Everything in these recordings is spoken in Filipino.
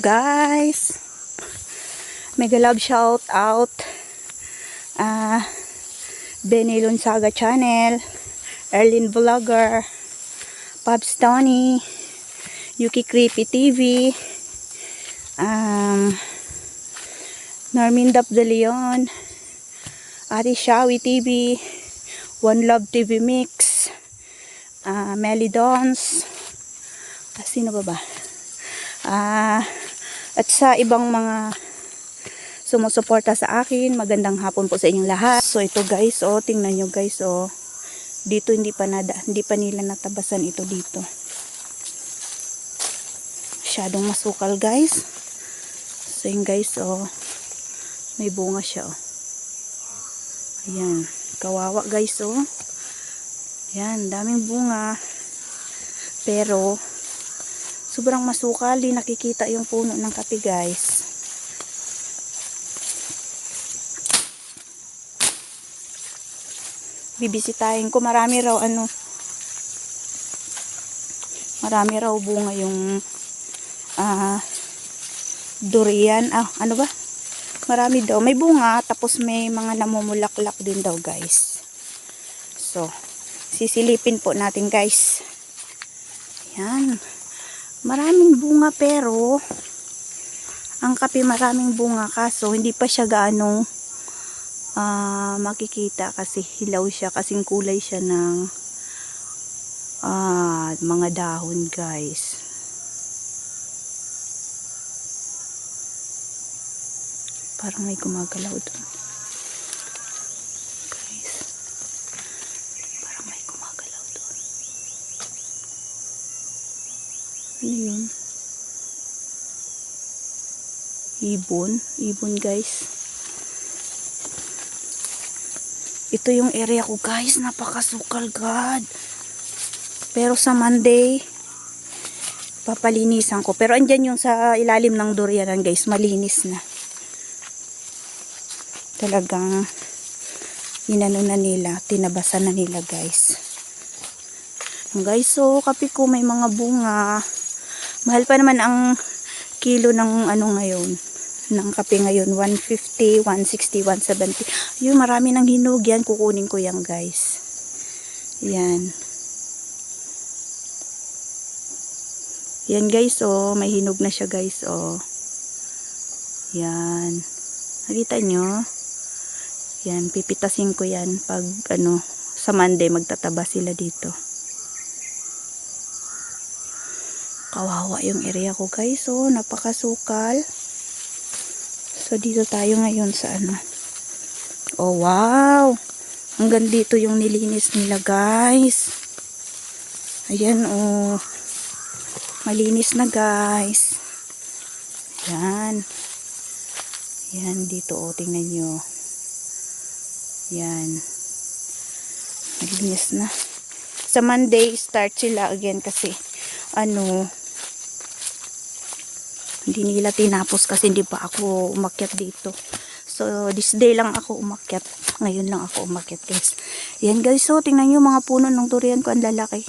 Guys. Mega love shout out. Ah Benny Lunsaga channel, Erlin Vlogger, Pops Tony, Yuki Creepy TV, um, Normin Dap de Leon, Ate Shawi TV, One Love TV Mix, ah Melly Dons, ah, sino ba ba? Ah, at sa ibang mga sumusuporta sa akin. Magandang hapon po sa inyong lahat. So ito guys, oh, tingnan nyo guys, oh. Dito hindi pa nada, hindi pa nila natabasan ito dito. Masyadong masukal guys. So yun guys, oh. May bunga siya, oh. Ayan, kawawa guys, oh. Ayan, daming bunga. Pero, sobrang masukal, di nakikita yung puno ng kape guys. bibisitahin ko. Marami raw ano, marami raw bunga yung ah durian. Ah, ano ba? Marami daw. May bunga, tapos may mga namumulaklak din daw guys. So, sisilipin po natin guys. Yan. Maraming bunga pero ang kape maraming bunga. Kaso hindi pa siya gaano ah makikita kasi hilaw siya kasing kulay siya ng ah mga dahon guys. Parang may gumagalaw doon guys parang may gumagalaw doon ano yun ibon ibon guys Ito yung area ko guys. Napakasukal God. Pero sa Monday, papalinisan ko. Pero andyan yung sa ilalim ng durianan guys. Malinis na. Talagang inano na nila. Tinabasan na nila guys. Guys, so kape ko may mga bunga. Mahal pa naman ang kilo ng ano ngayon ng kape ngayon 150, 160, 170 yun marami ng hinog yan. Kukunin ko yan guys. Yan. Yan guys oh. May hinog na siya guys oh. Yan. Nakita nyo? Yan pipitasin ko yan pag ano sa Monday magtataba sila dito kawawa yung area ko guys oh napakasukal So, dito tayo ngayon sa ano. Oh, wow! Hanggang dito yung nilinis nila, guys. Ayan, oh. Malinis na, guys. Ayan. Ayan, dito, oh. Tingnan nyo. Ayan. Malinis na. Sa Monday, start sila again kasi, ano, hindi nila tinapos kasi hindi pa ako umakyat dito. So this day lang ako umakyat. Ngayon lang ako umakyat guys. Yan guys. So tingnan nyo mga puno ng durian ko. Ang lalaki.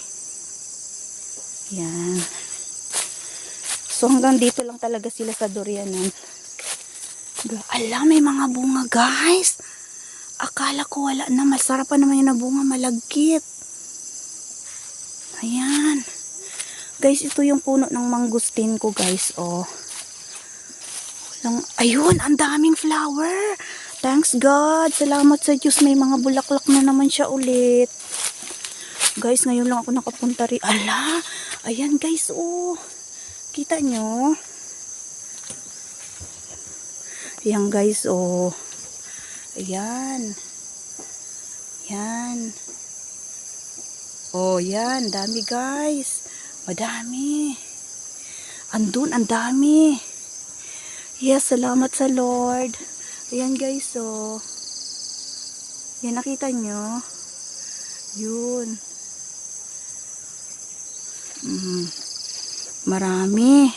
Yan. So hanggang dito lang talaga sila sa durianan. Ala may mga bunga guys. Akala ko wala na. Masarap pa naman yung bunga malagkit. Ayan. Guys ito yung puno ng mangustin ko guys. Oh lang, ayun, ang daming flower. Thanks God. Salamat sa Diyos. May mga bulaklak na naman siya ulit. Guys, ngayon lang ako nakapunta rin. Ala, ayan guys, oh. Kita nyo? Ayan guys, oh. Ayan. Ayan. Oh, yan. Dami guys. Madami. Andun, ang dami. Yes, salamat sa Lord. Ayan guys, so. Oh. Yan, nakita nyo? Yun. Mm, marami.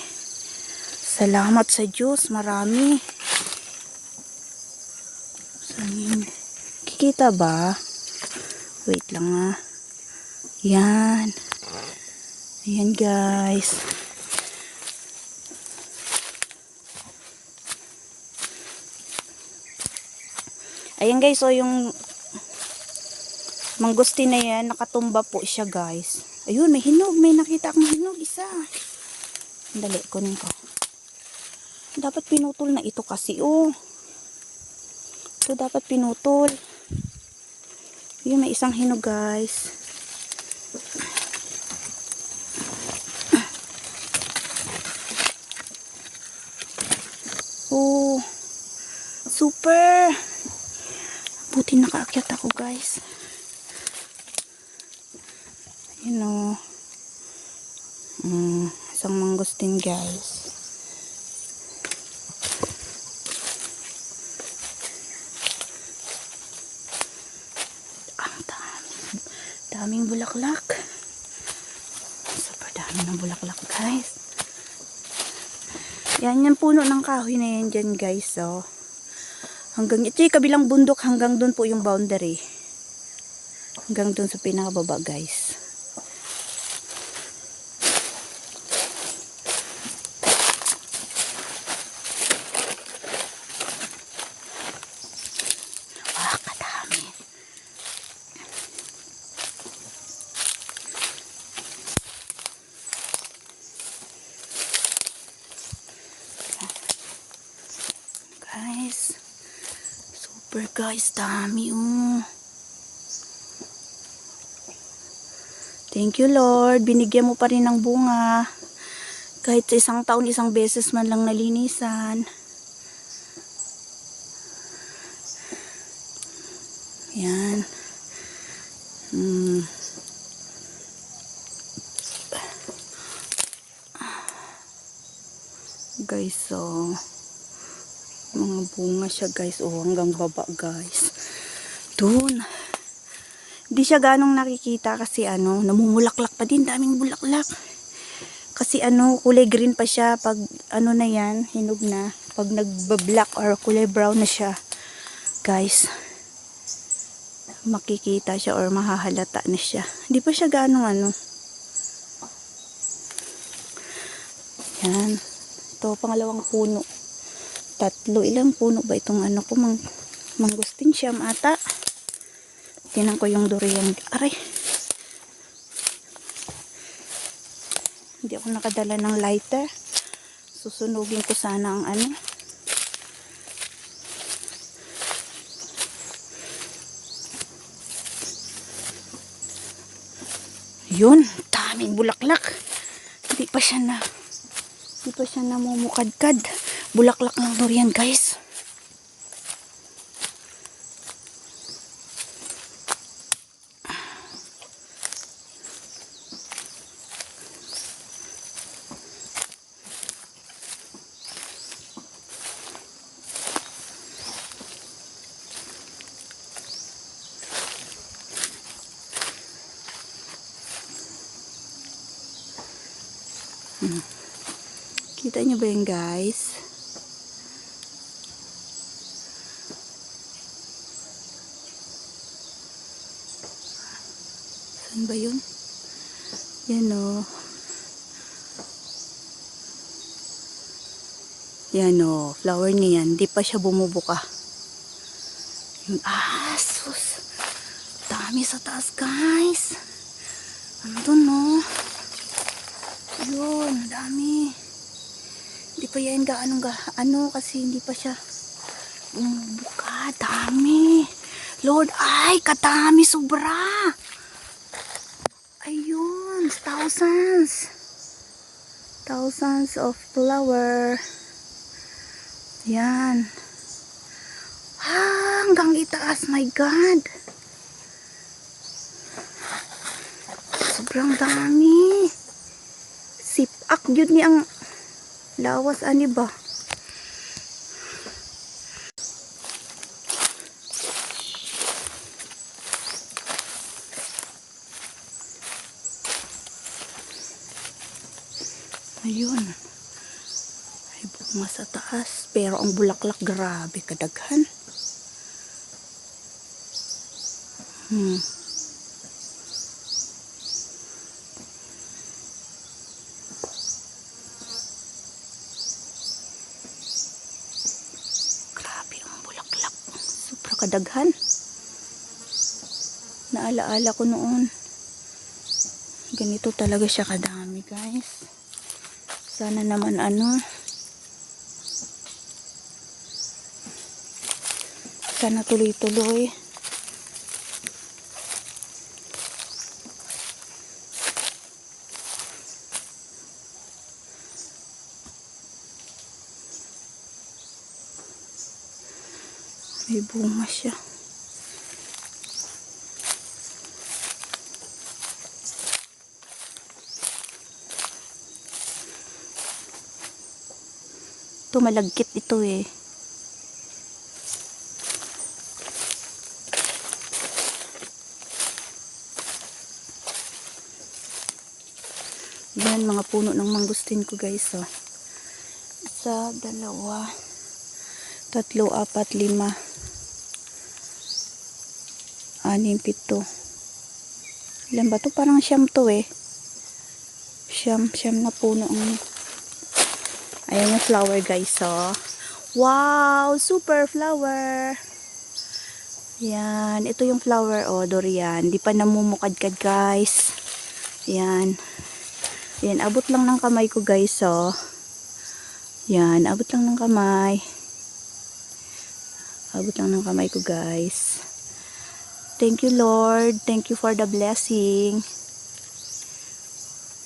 Salamat sa Diyos, marami. Yun. Kikita ba? Wait lang ah. Yan. Ayan guys. Ayan guys, so yung mangustin na yan, nakatumba po siya guys. Ayun, may hinog. May nakita akong hinog. Isa. Dali, kunin ko. Dapat pinutol na ito kasi, oh. Ito dapat pinutol. Yun, may isang hinog guys. Oh, super. Buti nakaakyat ako guys. Yun o. Mm, isang mangustin guys. Ang dami. Daming bulaklak. Super dami ng bulaklak guys. Yan yung puno ng kahoy na yan dyan guys. So, hanggang ito yung kabilang bundok hanggang doon po yung boundary. Hanggang doon sa pinakababa guys. Ah, kadami. Guys. Super guys, dami oh. Thank you Lord, binigyan mo pa rin ng bunga. Kahit sa isang taon, isang beses man lang nalinisan. Yan. Hmm. Guys, so mga bunga siya guys. Oh hanggang baba guys. Dun. Hindi siya ganong nakikita kasi ano namumulaklak pa din. Daming bulaklak. Kasi ano kulay green pa siya. Pag ano na yan hinog na. Pag nagbablack or kulay brown na siya guys makikita siya or mahahalata na siya. Hindi pa siya ganong ano. Yan. Ito pangalawang puno tatlo. Ilang puno ba itong ano ko? Mang, mangustin siya ata. Tinan ko yung durian. Aray. Hindi ako nakadala ng lighter. Susunugin ko sana ang ano. Yun. Daming bulaklak. Hindi pa siya na hindi pa siya namumukadkad. Bulaklak ng durian, guys. Kita niyo ba yun, guys? Saan ba yun? Yan o. Yan o. Flower niyan. Di pa siya bumubuka. Yun. Ah, sus. Dami sa taas, guys. Andun no. Yun, dami. Hindi pa yan gaano ga ano kasi hindi pa siya bumubuka. Dami. Lord, ay, katami sobra. Ayun, thousands. Thousands of flower. Yan. Ah, hanggang itaas, my God. Sobrang dami. Sipak yun ni ang lawas ani ba? Ayun. Ay bunga sa taas. Pero ang bulaklak grabe kadaghan. Hmm. Grabe ang bulaklak. Sobrang kadaghan. Naalaala ko noon. Ganito talaga siya kadami, guys. Sana naman ano. Sana tuloy-tuloy. May bunga siya. Malagkit ito eh. Yan mga puno ng mangustin ko guys oh. Isa, dalawa, tatlo, apat, lima, anim, pito. Ilan ba to? Parang siyam to eh. Siyam, siyam na puno ang Ayan yung flower guys, oh. Wow! Super flower! Yan. Ito yung flower, oh, durian. Di pa namumukadkad, guys. Yan. Yan. Abot lang ng kamay ko, guys, oh. Yan. Abot lang ng kamay. Abot lang ng kamay ko, guys. Thank you, Lord. Thank you for the blessing.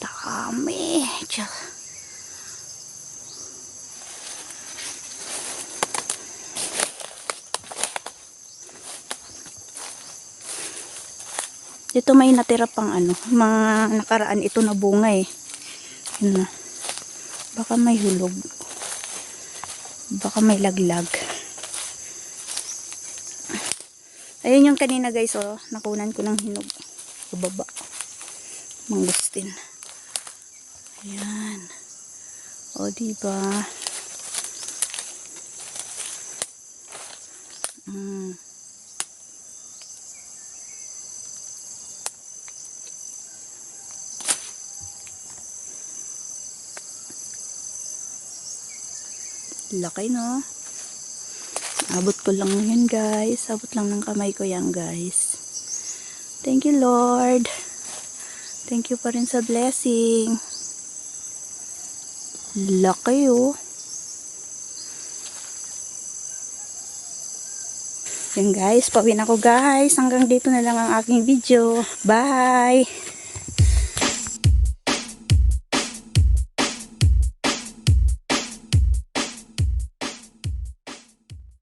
Dami. Tiyan. Dito may natira pang ano, mga nakaraan ito na bunga eh. Yun na. Baka may hulog. Baka may laglag. Ayun yung kanina guys, oh. Nakunan ko ng hinog. Sa baba. Mangustin. Ayan. O, diba? Mm. Laki no? Abot ko lang yan guys. Abot lang ng kamay ko yan guys. Thank you Lord. Thank you pa rin sa blessing. Laki oh. Yan guys, pawin ako guys. Hanggang dito na lang ang aking video. Bye!